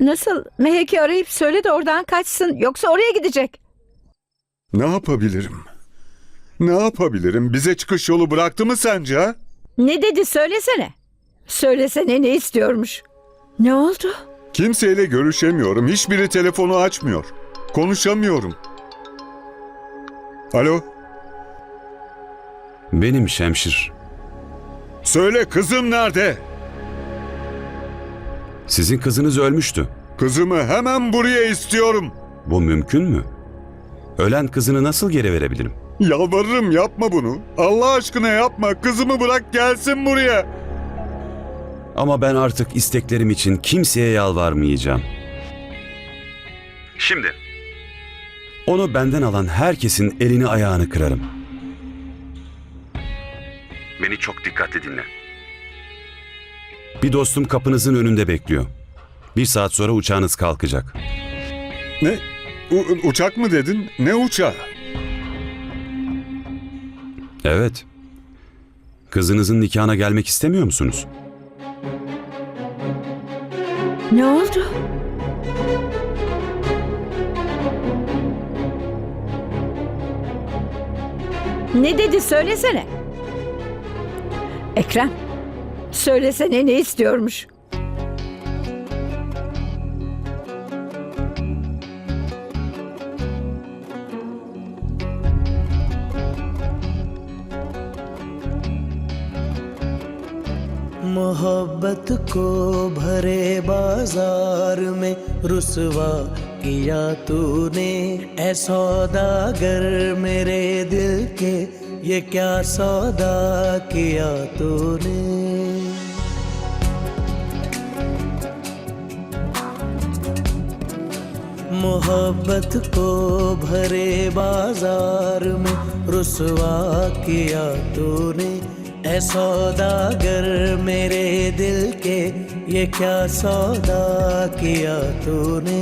Nasıl? Mehek'i arayıp söyle de oradan kaçsın. Yoksa oraya gidecek. Ne yapabilirim? Ne yapabilirim? Bize çıkış yolu bıraktı mı sence? ha? Ne dedi söylesene. Söylesene ne istiyormuş. Ne oldu? Kimseyle görüşemiyorum. Hiçbiri telefonu açmıyor. Konuşamıyorum. Alo, Benim Şemşir. söyle kızım nerede? Sizin kızınız ölmüştü. Kızımı hemen buraya istiyorum. Bu mümkün mü? Ölen kızını nasıl geri verebilirim? Yalvarırım yapma bunu. Allah aşkına yapma. Kızımı bırak gelsin buraya. Ama ben artık isteklerim için kimseye yalvarmayacağım. Şimdi onu benden alan herkesin elini ayağını kırarım. Beni çok dikkatli dinle. Bir dostum kapınızın önünde bekliyor. Bir saat sonra uçağınız kalkacak. Ne? U- uçak mı dedin? Ne uçağı? Evet. Kızınızın nikahına gelmek istemiyor musunuz? Ne oldu? Ne dedi söylesene. Ekrem. Söylesene ne istiyormuş. मोहब्बत को भरे बाजार में रुसवा किया तूने ऐ सौदागर मेरे दिल के ये क्या सौदा किया तूने मोहब्बत को भरे बाज़ार में रुसवा किया तूने। ऐ सौदागर मेरे दिल के, ये क्या सौदा किया तूने।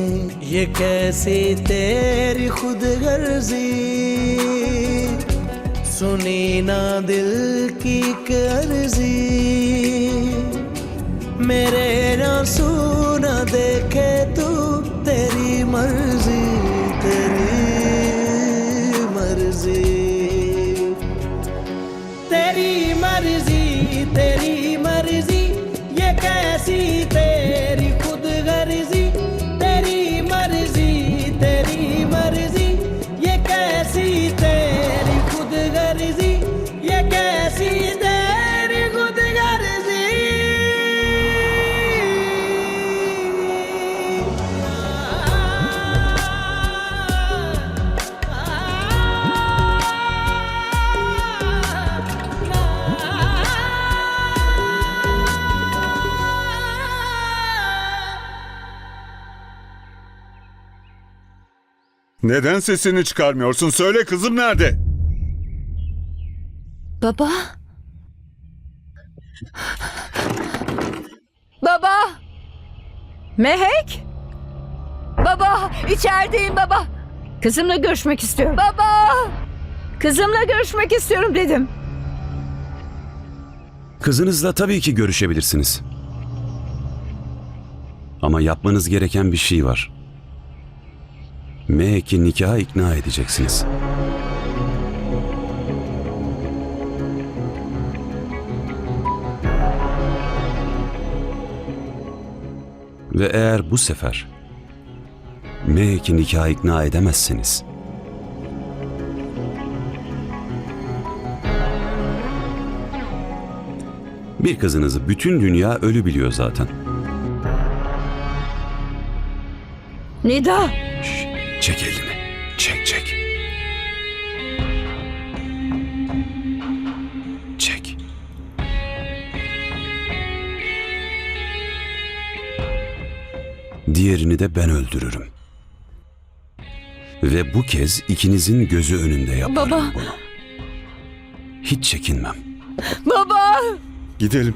ये कैसी तेरी खुद गर्जी सुनी ना दिल की कर्जी मेरे आँसू Neden sesini çıkarmıyorsun? Söyle kızım nerede? Baba. Baba. Mehek. Baba, içerideyim baba. Kızımla görüşmek istiyorum. Baba. Kızımla görüşmek istiyorum dedim. Kızınızla tabii ki görüşebilirsiniz. Ama yapmanız gereken bir şey var. Mehek'i nikaha ikna edeceksiniz. Ve eğer bu sefer Mehek'i nikaha ikna edemezseniz bir kızınızı bütün dünya ölü biliyor zaten. Nida. Çek elini. Çek çek. Çek. Diğerini de ben öldürürüm. Ve bu kez ikinizin gözü önünde yaparım Baba. bunu. Hiç çekinmem. Baba. Gidelim.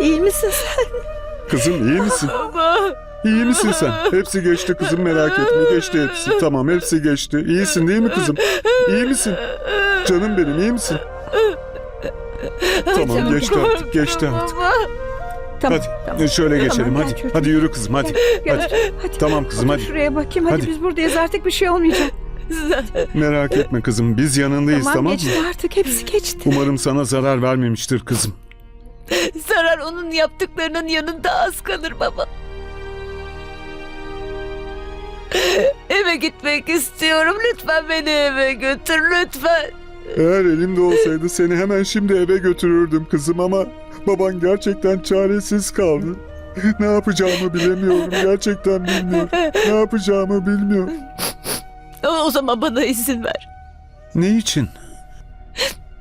İyi misin sen? Kızım iyi misin? Baba. İyi misin sen? Hepsi geçti kızım merak etme. Geçti hepsi. Tamam hepsi geçti. İyisin değil mi kızım? İyi misin? Canım benim iyi misin? Tamam Canım, geçti artık. Geçti artık. Baba. Tamam, Hadi tamam. şöyle geçelim Tamam, hadi. Hadi yürü kızım hadi. Hadi. hadi. Tamam kızım Otur hadi. Şuraya bakayım hadi, Hadi. biz buradayız artık bir şey olmayacak. Merak etme kızım biz yanındayız tamam, tamam mı? geçti artık hepsi geçti. Umarım sana zarar vermemiştir kızım. Zarar onun yaptıklarının yanında az kalır baba. Eve gitmek istiyorum. Lütfen beni eve götür lütfen. Eğer elimde olsaydı seni hemen şimdi eve götürürdüm kızım ama baban gerçekten çaresiz kaldı. Ne yapacağımı bilemiyorum. Gerçekten bilmiyorum. Ne yapacağımı bilmiyorum. Ama o zaman bana izin ver. Ne için?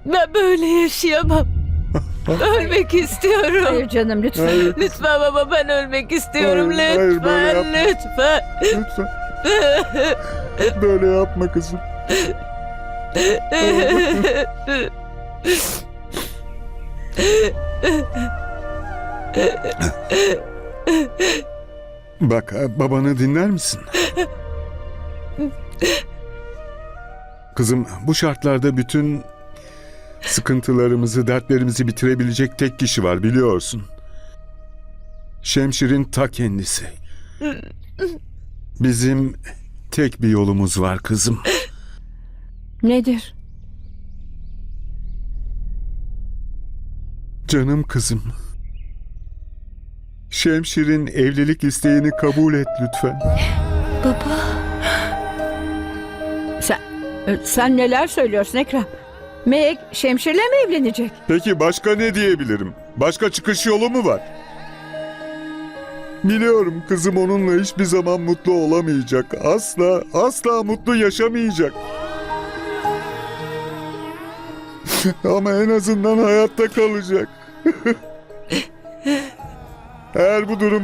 Ben böyle yaşayamam. Ölmek istiyorum. Hayır canım lütfen. Hayır, Lütfen baba ben ölmek istiyorum. Hayır, hayır, böyle lütfen, yapma. lütfen. lütfen. Böyle yapma kızım. Bak babanı dinler misin? Kızım bu şartlarda bütün sıkıntılarımızı, dertlerimizi bitirebilecek tek kişi var biliyorsun. Şemşir'in ta kendisi. Bizim tek bir yolumuz var kızım. Nedir? Canım kızım. Şemşir'in evlilik isteğini kabul et lütfen. Baba. Sen, e, sen neler söylüyorsun Ekrem? Meg Şemşir'le mi evlenecek? Peki başka ne diyebilirim? Başka çıkış yolu mu var? Biliyorum kızım onunla hiçbir zaman mutlu olamayacak. Asla, asla mutlu yaşamayacak. Ama en azından hayatta kalacak. Eğer bu durum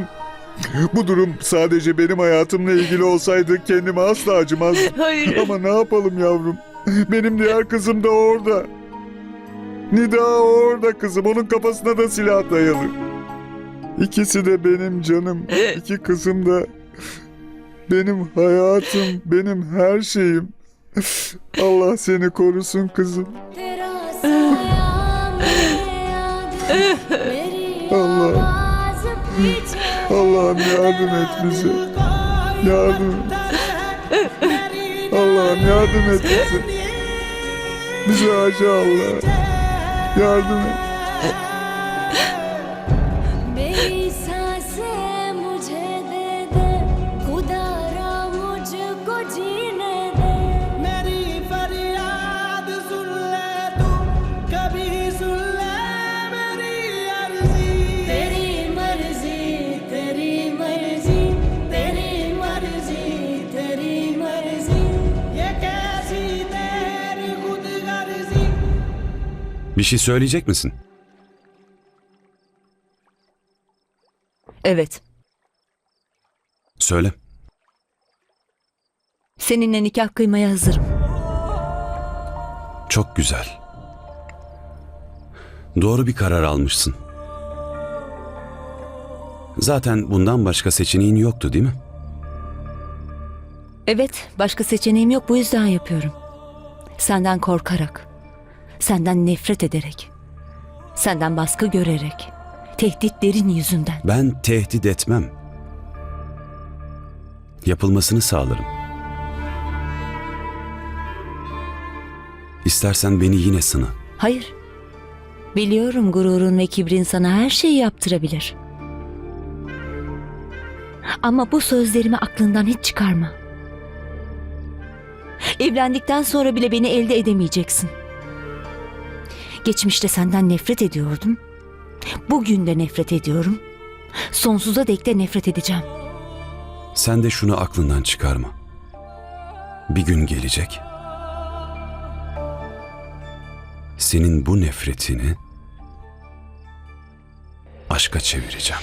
bu durum sadece benim hayatımla ilgili olsaydı kendime asla acımazdım. Hayır. Ama ne yapalım yavrum? Benim diğer kızım da orada. Nida orada kızım. Onun kafasına da silah dayalı. İkisi de benim canım. İki kızım da benim hayatım, benim her şeyim. Allah seni korusun kızım. Allah. Allah'ım yardım et bize. Yardım. Allah'ım yardım et bize. Bizi aşağı Allah. Yardım et. Bir şey söyleyecek misin? Evet. Söyle. Seninle nikah kıymaya hazırım. Çok güzel. Doğru bir karar almışsın. Zaten bundan başka seçeneğin yoktu değil mi? Evet, başka seçeneğim yok bu yüzden yapıyorum. Senden korkarak, senden nefret ederek, senden baskı görerek, tehditlerin yüzünden. Ben tehdit etmem. Yapılmasını sağlarım. İstersen beni yine sına. Hayır. Biliyorum gururun ve kibrin sana her şeyi yaptırabilir. Ama bu sözlerimi aklından hiç çıkarma. Evlendikten sonra bile beni elde edemeyeceksin. Geçmişte senden nefret ediyordum. Bugün de nefret ediyorum. Sonsuza dek de nefret edeceğim. Sen de şunu aklından çıkarma. Bir gün gelecek. Senin bu nefretini aşka çevireceğim.